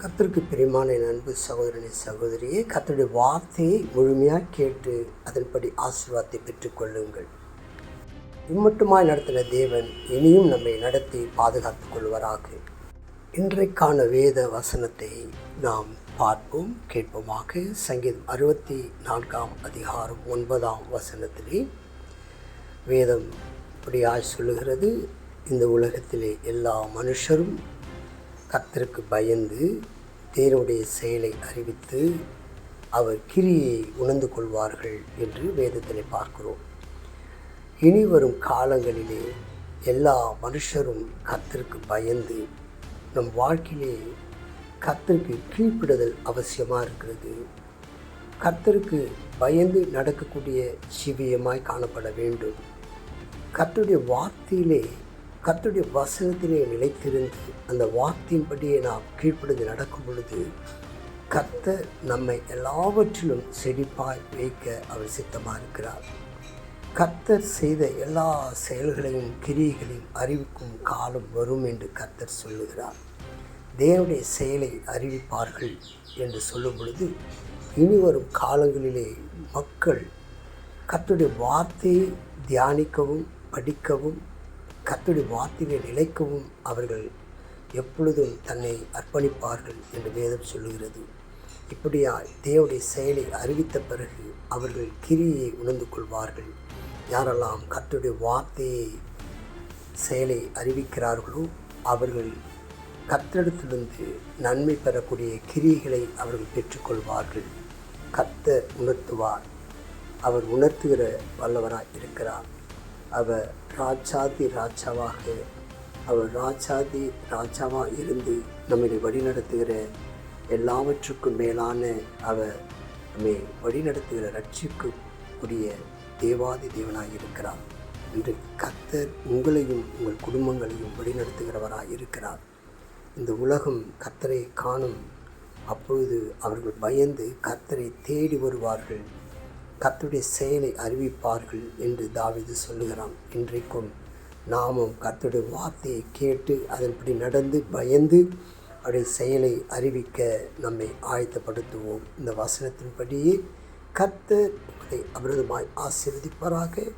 கத்திற்கு பிரியமான என் அன்பு சகோதரனை சகோதரியே கத்தருடைய வார்த்தையை முழுமையாக கேட்டு அதன்படி ஆசீர்வாதத்தை பெற்றுக்கொள்ளுங்கள் இம்மட்டுமாய் நடத்தின தேவன் இனியும் நம்மை நடத்தி பாதுகாத்துக் கொள்வராக. இன்றைக்கான வேத வசனத்தை நாம் பார்ப்போம் கேட்போமாக. சங்கீதம் அறுபத்தி நான்காம் அதிகாரம் ஒன்பதாம் வசனத்திலே வேதம் இப்படியாய் சொல்லுகிறது. இந்த உலகத்திலே எல்லா மனுஷரும் கத்தருக்கு பயந்து தேவனுடைய செயலை அறிவித்து அவர் கிரியை உணர்ந்து கொள்வார்கள் என்று வேதத்தில் பார்க்கிறோம். இனி வரும் காலங்களிலே எல்லா மனுஷரும் கத்திற்கு பயந்து நம் வாழ்க்கையிலே கத்திற்கு கீழ்ப்பிடுதல் அவசியமாக இருக்கிறது. கத்தருக்கு பயந்து நடக்கக்கூடிய சிவியமாய் காணப்பட வேண்டும். கத்தருடைய வார்த்தையிலே கர்த்தருடைய வசனத்திலே நிலைத்திருந்து அந்த வார்த்தையின்படியே நாம் கீழ்ப்படிந்து நடக்கும் பொழுது கர்த்தர் நம்மை எல்லாவற்றிலும் செழிப்பாய் வைக்க அவர் சித்தமாக இருக்கிறார். கர்த்தர் செய்த எல்லா செயல்களையும் கிரியைகளையும் அறிவிக்கும் காலம் வரும் என்று கர்த்தர் சொல்லுகிறார். தேவனுடைய செயலை அறிவிப்பார்கள் என்று சொல்லும் பொழுது இனி வரும் காலங்களிலே மக்கள் கர்த்தருடைய வார்த்தையை தியானிக்கவும் படிக்கவும் கத்துடைய வார்த்தையை நிலைக்கவும் அவர்கள் எப்பொழுதும் தன்னை அர்ப்பணிப்பார்கள் என்று வேதம் சொல்லுகிறது. இப்படியா தேவனுடைய செயலை அறிவித்த பிறகு அவர்கள் கிரியை உணர்ந்து கொள்வார்கள். யாரெல்லாம் கத்துடைய வார்த்தையை செயலை அறிவிக்கிறார்களோ அவர்கள் கத்தரிடத்திலிருந்து நன்மை பெறக்கூடிய கிரியைகளை அவர்கள் பெற்றுக்கொள்வார்கள். கத்த உணர்த்துவார். அவர் உணர்த்துகிற வல்லவராக இருக்கிறார். அவர் ராஜாதி ராஜாவாக அவர் ராஜாதி ராஜாவாக இருந்து நம்மை வழிநடத்துகிற எல்லாவற்றுக்கும் மேலான அவர் நம்மை வழிநடத்துகிற ரட்சிக்கக்கூடிய தேவாதி தேவனாக இருக்கிறார். என்று கத்தர் உங்களையும் உங்கள் குடும்பங்களையும் வழிநடத்துகிறவராக இருக்கிறார். இந்த உலகம் கத்தரை காணும் அப்பொழுது அவர்கள் பயந்து கத்தரை தேடி வருவார்கள். கத்துடைய செயலை அறிவிப்பார்கள் என்று தாவிது சொல்லுகிறான். இன்றைக்கும் நாமும் கத்துடைய வார்த்தையை கேட்டு அதன்படி நடந்து பயந்து அவருடைய செயலை அறிவிக்க நம்மை ஆயத்தப்படுத்துவோம். இந்த வசனத்தின்படியே கர்த்தர் அதை அமிர்தமாய் ஆசீர்வதிப்பாராக.